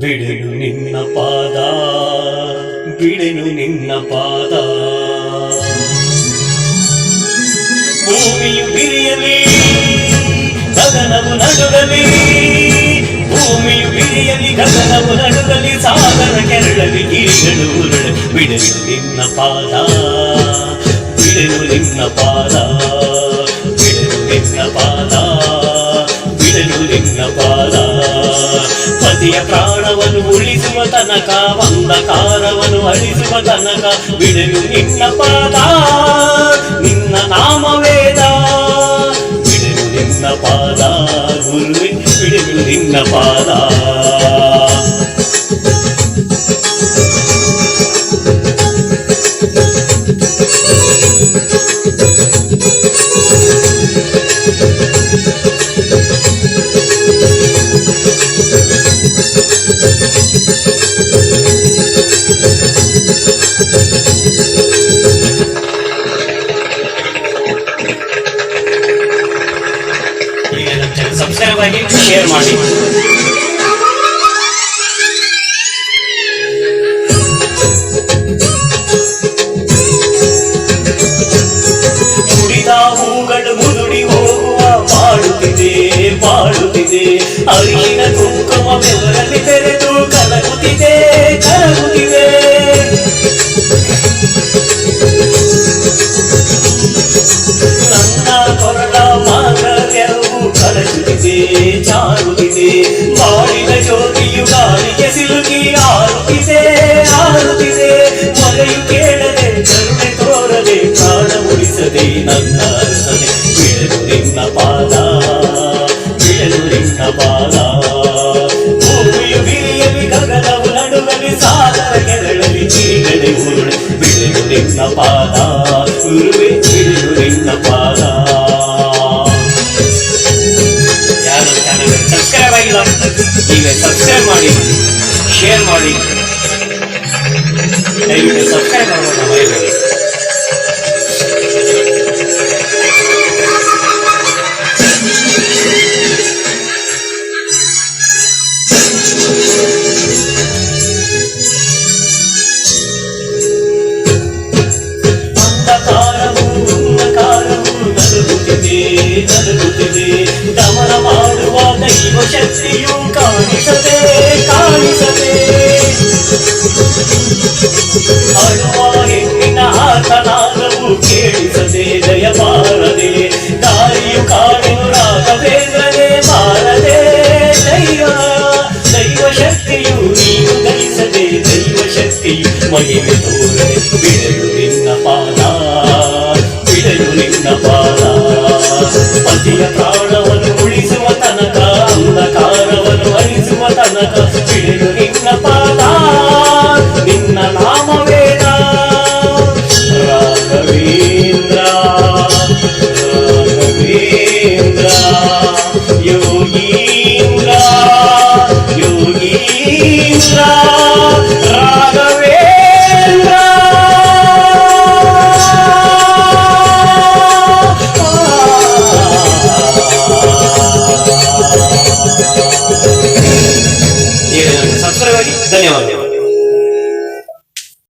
ಬಿಡೆನು ನಿನ್ನ ಪಾದ ಬಿಡೆನು ನಿನ್ನ ಪಾದ ಭೂಮಿಯು ಬಿರಿಯಲಿ ಗಗನವು ನಡುಗಲಿ ಭೂಮಿಯು ಬಿರಿಯಲಿ ಗಗನವು ನಡುಗಲಿ ಸಾಗರ ಕೆರಳಲಿ ಗಿರಿಗಳು ಉರುಳಲಿ ಬಿಡೆನು ನಿನ್ನ ಪಾದ ಬಿಡೆನು ನಿನ್ನ ಪಾದ ಬಿಡೆನು ನಿನ್ನ ಪಾದ ಬಿಡಲು ನಿನ್ನ ಪಾದ ಪತಿಯ ಪ್ರಾಣವನ್ನು ಉಳಿಸುವ ತನಕ ಅಂಧಕಾರವನ್ನು ಅಳಿಸುವ ತನಕ ಬಿಡಲು ನಿನ್ನ ಪಾದ ನಿನ್ನ ನಾಮ ವೇದ ಬಿಡಲು ನಿನ್ನ ಪಾದ ಗುರುವೆ ಬಿಡಲು ನಿನ್ನ ಪಾದ ಈಗ ನಮ್ಮ ಸಬ್ಸ್ಕ್ರೈಬ್ ಆಗಿ ಶೇರ್ ಮಾಡಿ. ನನ್ನ ಅರಸನೆ ಬಿಡಲು ನಿನ್ನ ಪಾದ ಬಿಡಲು ನಿನ್ನ ಪಾದ ಭೂಮಿಯು ಬಿರಿಯಲಿ ಗಗನವು ನಡುಗಲಿ ಸಾಗರ ಕೆರಳಲಿ ಚೀಗಡೆ ಉರುಳೆ ಬಿಡಲು ನಿನ್ನ ಪಾದ ಗುರುವೆ ಬಿಡಲು ನಿನ್ನ ಪಾದ ಯಾರು ಚಾನಲ್ ಸಬ್ಸ್ಕ್ರೈಬ್ ಆಗಿಲ್ಲ ಈಗ ಸಬ್ಸ್ಕ್ರೈಬ್ ಮಾಡಿ ಶೇರ್ ಮಾಡಿ ದಯವಿಟ್ಟು ಸಬ್ಸ್ಕ್ರೈಬ್ ಮಾಡೋಣ ದಮನ ಮಾಡುವ ದೈವ ಶಕ್ತಿಯು ಕಾಣಿಸದೆ ಕಾಣಿಸದೆ ಅಳುವ ಹೆಣ್ಣಿನ ಆತನಾದವು ಕೇಳಿಸದೆ ದಯಬಾರದೆ ಭಕ್ತಿ ಮಹಿಮೆ ತೋರನೆ ಬಿಡಲು ನಿನ್ನ ಪಾದ ಬಿಡಲು ನಿನ್ನ ಪಾದ ಪತಿಯ ಪ್ರಾಣವನ್ನು ಉಳಿಸುವ ತನಕ ಅಂಧಕಾರವನ್ನು ಅರಿಸುವ ತನಕ ಬಿಡಲು ನಿನ್ನ ಪಾದ ನಿನ್ನ ನಾಮವೇದ ರಾಘವೇಂದ್ರ ರಾಘವೇಂದ್ರ ಯೋಗಿ